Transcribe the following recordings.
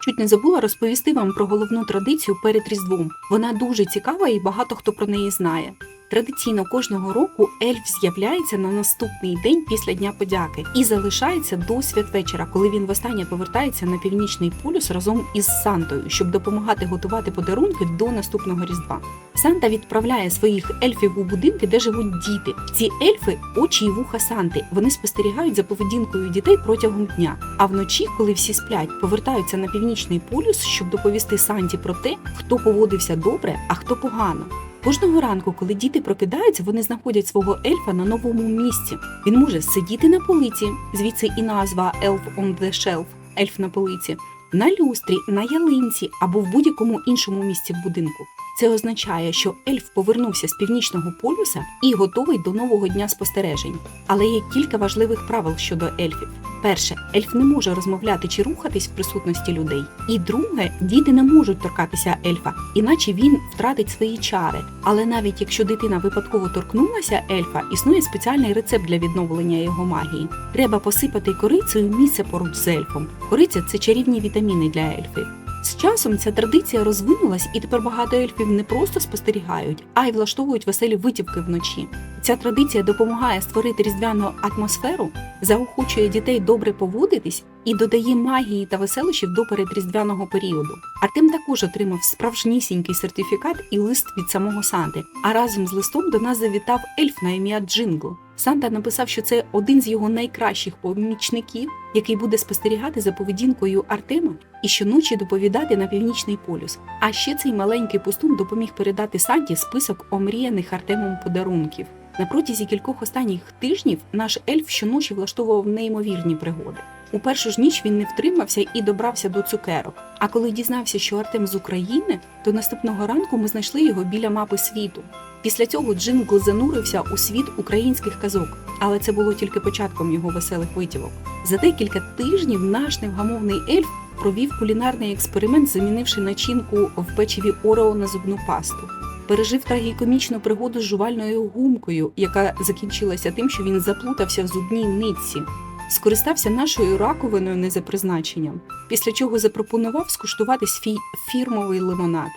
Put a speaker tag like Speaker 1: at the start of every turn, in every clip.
Speaker 1: Чуть не забула розповісти вам про головну традицію перед Різдвом. Вона дуже цікава і багато хто про неї знає. Традиційно кожного року ельф з'являється на наступний день після Дня подяки і залишається до святвечора, коли він востаннє повертається на північний полюс разом із Сантою, щоб допомагати готувати подарунки до наступного Різдва. Санта відправляє своїх ельфів у будинки, де живуть діти. Ці ельфи очі і вуха Санти. Вони спостерігають за поведінкою дітей протягом дня. А вночі, коли всі сплять, повертаються на північний полюс, щоб доповісти Санті про те, хто поводився добре, а хто погано. Кожного ранку, коли діти прокидаються, вони знаходять свого ельфа на новому місці. Він може сидіти на полиці, звідси і назва Elf on the Shelf – ельф на полиці, на люстрі, на ялинці або в будь-якому іншому місці в будинку. Це означає, що ельф повернувся з північного полюса і готовий до нового дня спостережень. Але є кілька важливих правил щодо ельфів. Перше, ельф не може розмовляти чи рухатись в присутності людей. І друге, діти не можуть торкатися ельфа, іначе він втратить свої чари. Але навіть якщо дитина випадково торкнулася ельфа, існує спеціальний рецепт для відновлення його магії. Треба посипати корицею місце поруч з ельфом. Кориця це чарівні вітаміни для ельфів. З часом ця традиція розвинулась, і тепер багато ельфів не просто спостерігають, а й влаштовують веселі витівки вночі. Ця традиція допомагає створити різдвяну атмосферу, заохочує дітей добре поводитись і додає магії та веселощів до передріздвяного періоду. Артем також отримав справжнісінький сертифікат і лист від самого Санти. А разом з листом до нас завітав ельф на ім'я Джингл. Санта написав, що це один з його найкращих помічників, який буде спостерігати за поведінкою Артема і щоночі доповідати на північний полюс. А ще цей маленький пустун допоміг передати Санті список омріяних Артемом подарунків. На протязі кількох останніх тижнів наш ельф щоночі влаштовував неймовірні пригоди. У першу ж ніч він не втримався і добрався до цукерок. А коли дізнався, що Артем з України, то наступного ранку ми знайшли його біля мапи світу. Після цього Джингл занурився у світ українських казок, але це було тільки початком його веселих витівок. За декілька тижнів наш невгамовний ельф провів кулінарний експеримент, замінивши начинку в печиві Орео на зубну пасту. Пережив трагікомічну пригоду з жувальною гумкою, яка закінчилася тим, що він заплутався в зубній нитці. Скористався нашою раковиною не за призначенням, після чого запропонував скуштувати свій фірмовий лимонад.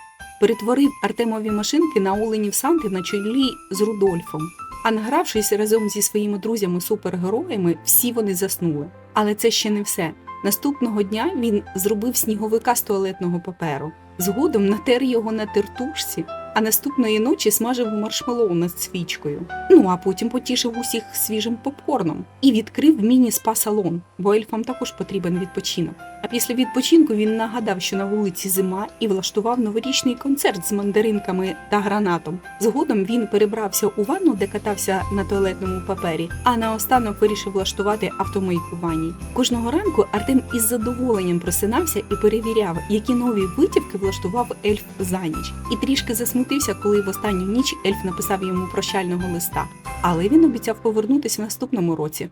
Speaker 1: Перетворив Артемові машинки на оленів Санти на чолі з Рудольфом. А награвшись разом зі своїми друзями-супергероями, всі вони заснули. Але це ще не все. Наступного дня він зробив сніговика з туалетного паперу. Згодом натер його на тертушці, а наступної ночі смажив маршмеллоу над свічкою. Ну а потім потішив усіх свіжим попкорном і відкрив міні-спа-салон, бо ельфам також потрібен відпочинок. А після відпочинку він нагадав, що на вулиці зима, і влаштував новорічний концерт з мандаринками та гранатом. Згодом він перебрався у ванну, де катався на туалетному папері, а наостанок вирішив влаштувати автомийку ванні. Кожного ранку Артем із задоволенням просинався і перевіряв, які нові витівки влаштував ельф за ніч, і трішки засмутився, коли в останню ніч ельф написав йому прощального листа. Але він обіцяв повернутися наступному році.